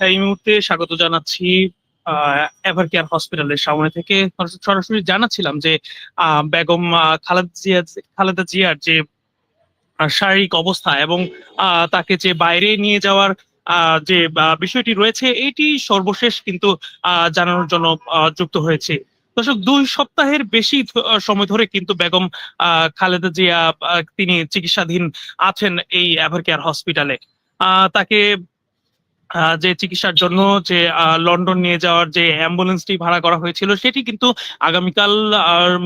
এই মুহূর্তে স্বাগত জানাচ্ছি এভার কেয়ার হসপিটালের সামনে থেকে। সরাসরি জানাচ্ছিলাম যে বেগম খালেদা জিয়া খালেদা জিয়ার যে শারীরিক অবস্থা এবং তাকে যে বাইরে নিয়ে যাওয়ার যে বিষয়টি রয়েছে, এটি সর্বশেষ কিন্তু জানানোর জন্য যুক্ত হয়েছে। দর্শক, দুই সপ্তাহের বেশি সময় ধরে কিন্তু বেগম খালেদা জিয়া তিনি চিকিৎসাধীন আছেন এই এভার কেয়ার হসপিটালে তাকে যে চিকিৎসার জন্য যে লন্ডন নিয়ে যাওয়ার যে অ্যাম্বুলেন্সটি ভাড়া করা হয়েছিল, সেটি কিন্তু আগামীকাল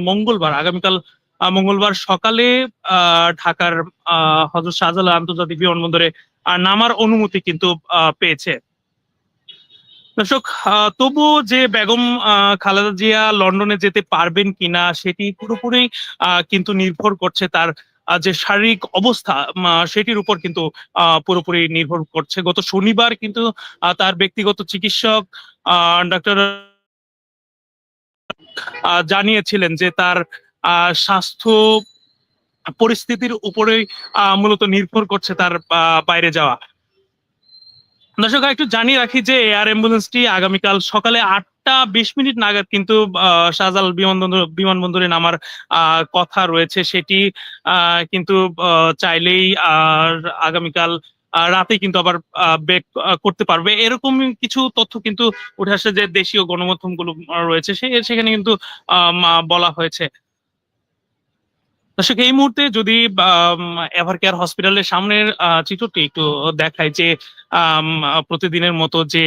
মঙ্গলবার আগামীকাল মঙ্গলবার সকালে ঢাকার হজরত শাহজালাল আন্তর্জাতিক বিমানবন্দরে নামার অনুমতি কিন্তু পেয়েছে। দর্শক তবুও যে বেগম খালেদা জিয়া লন্ডনে যেতে পারবেন কিনা, সেটি পুরোপুরি কিন্তু নির্ভর করছে তার যে শারীরিক অবস্থা সেটির উপর কিন্তু পুরোপুরি নির্ভর করছে। গত শনিবার কিন্তু তার ব্যক্তিগত চিকিৎসক ডাক্তার জানিয়েছিলেন যে তার স্বাস্থ্য পরিস্থিতির উপরেই আহ, মূলত নির্ভর করছে তার বাইরে যাওয়া। দর্শক একটু জানিয়ে রাখি যে এয়ার অ্যাম্বুলেন্সটি আগামীকাল সকালে আটটা বিশ মিনিট নাগাদ কিন্তু আহ, শাহজালাল বিমানবন্দর বিমানবন্দরে নামার কথা রয়েছে। সেটি কিন্তু চাইলেই আর আগামীকাল রাতে কিন্তু আবার বেক করতে পারবে। এরকম কিছু তথ্য কিন্তু উঠে আসে যে দেশীয় গণমাধ্যমগুলো রয়েছে। সেখানে কিন্তু বলা হয়েছে। দর্শক এই মুহূর্তে যদি এভার কেয়ার হসপিটালের সামনের চিত্রটি একটু দেখায় যে প্রতিদিনের মতো যে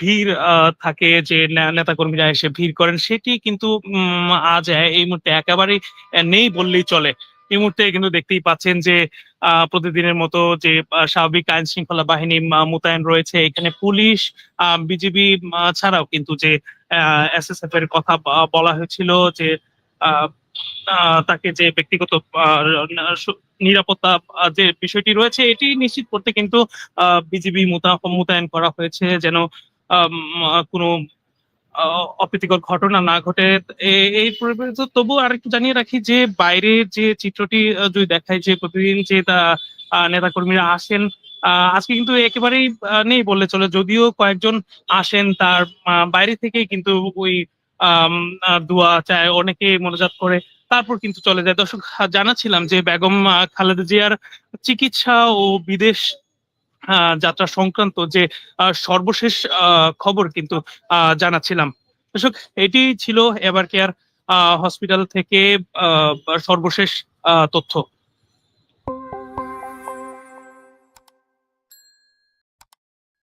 ভিড় থাকে যে নেতা কর্মীরা এসে ভিড় করেন, সেটি কিন্তু আজ এই মুহূর্তে একেবারেই নেই বললেই চলে। এই মুহূর্তে কিন্তু দেখতেই পাচ্ছেন যে প্রতিদিনের মতো যে স্বাভাবিক আইন শৃঙ্খলা বাহিনী মোতায়েন রয়েছে, এখানে পুলিশ বিজিবি ছাড়াও কিন্তু যে এসএসএফ এর কথা বলা হয়েছিল যে তাকে যে ব্যক্তিগত নিরাপত্তা যে বিষয়টি রয়েছে, এটি নিশ্চিত করতে কিন্তু বিজিবি মোতায়েন করা হয়েছে যেন কোনো অপ্রীতিকর ঘটনা না ঘটে। এই পরিপ্রেক্ষিতে তবু আরেকটু জানিয়ে রাখি যে বাইরের যে চিত্রটি যদি দেখায় যে প্রতিদিন যে নেতাকর্মীরা আসেন আজকে কিন্তু একেবারেই নেই বললে চলে। যদিও কয়েকজন আসেন তার বাইরে থেকেই কিন্তু ওই দোয়া চায়, অনেকে মনোজাত করে, তারপর কিন্তু চলে যায়। দর্শক জানাচ্ছিলাম যে বেগম খালেদা জিয়ার চিকিৎসা ও বিদেশ যাত্রা সংক্রান্ত যে সর্বশেষ খবর কিন্তু জানাচ্ছিলাম। দর্শক, এটি ছিল এবার কেয়ার হসপিটাল থেকে সর্বশেষ তথ্য।